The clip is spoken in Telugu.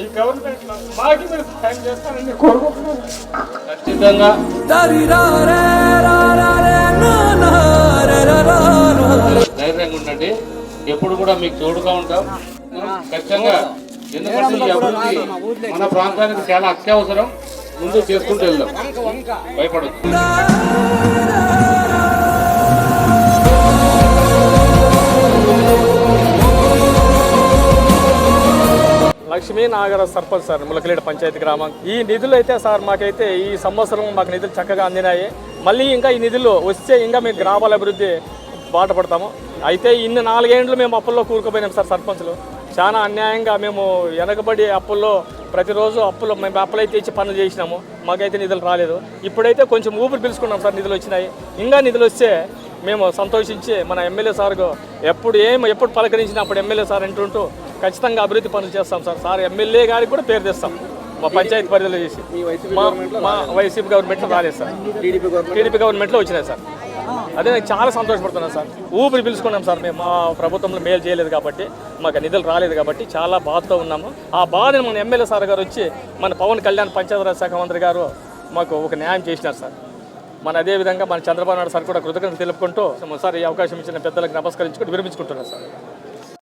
ఈ గవర్నమెంట్ మాకి మీరు చేస్తారని కోరుకుంటున్నాను. ఖచ్చితంగా. ఎప్పుడు కూడా మీకు తోడుగా ఉంటాం. ఖచ్చితంగా ఎందుకంటే ఈ అభివృద్ధి మన ప్రాంతానికి చాలా అత్యవసరం. ముందు చేసుకుంటూ వెళ్దాం. భయపడదు లక్ష్మీ నాగర సర్పంచ్ సార్ ములకలేడు పంచాయతీ గ్రామం. ఈ నిధులు అయితే సార్ మాకైతే ఈ సంవత్సరం మాకు నిధులు చక్కగా అందినాయి. మళ్ళీ ఇంకా ఈ నిధులు వస్తే ఇంకా మేము గ్రామాల అభివృద్ధి బాట పడతాము అయితే ఇన్ని నాలుగేండ్లు మేము అప్పుల్లో కూరుకుపోయినాం సార్ సర్పంచ్లు. చాలా అన్యాయంగా మేము వెనకబడి అప్పుల్లో ప్రతిరోజు అప్పులు మేము అప్పులైతే ఇచ్చి పనులు చేసినాము. మాకైతే నిధులు రాలేదు. ఇప్పుడైతే కొంచెం ఊపిరి పిలుచుకున్నాం సార్ నిధులు వచ్చినాయి. ఇంకా నిధులు వస్తే మేము సంతోషించి మన ఎమ్మెల్యే సార్కు ఎప్పుడు ఏం ఎప్పుడు పలకరించినా అప్పుడు ఎమ్మెల్యే సార్ అంటుంటూ ఖచ్చితంగా అభివృద్ధి పనులు చేస్తాం సార్. సార్ ఎమ్మెల్యే గారికి కూడా పేరు తెస్తాం. మా పంచాయతీ పరిధిలో చేసి. మా మా వైసీపీ గవర్నమెంట్లో రాలేదు సార్. టీడీపీ గవర్నమెంట్లో వచ్చినాయి సార్. అదే నాకు చాలా సంతోషపడుతున్నాను సార్. ఊపిరి పిలుచుకున్నాం సార్ మేము. మా ప్రభుత్వంలో మేలు చేయలేదు కాబట్టి మాకు నిధులు రాలేదు కాబట్టి చాలా బాధతో ఉన్నాము. ఆ బాధను మన ఎమ్మెల్యే సార్ గారు వచ్చి మన పవన్ కళ్యాణ్ పంచాయతీరాజ్ శాఖ మంత్రి గారు మాకు ఒక న్యాయం చేసినారు సార్. మన అదే విధంగా మన చంద్రబాబు నాయుడు సార్ కూడా కృతజ్ఞతలు తెలుపుకుంటూ సార్ ఈ అవకాశం ఇచ్చిన పెద్దలకు నమస్కరించుకుంటూ విరమించుకుంటున్నాను సార్.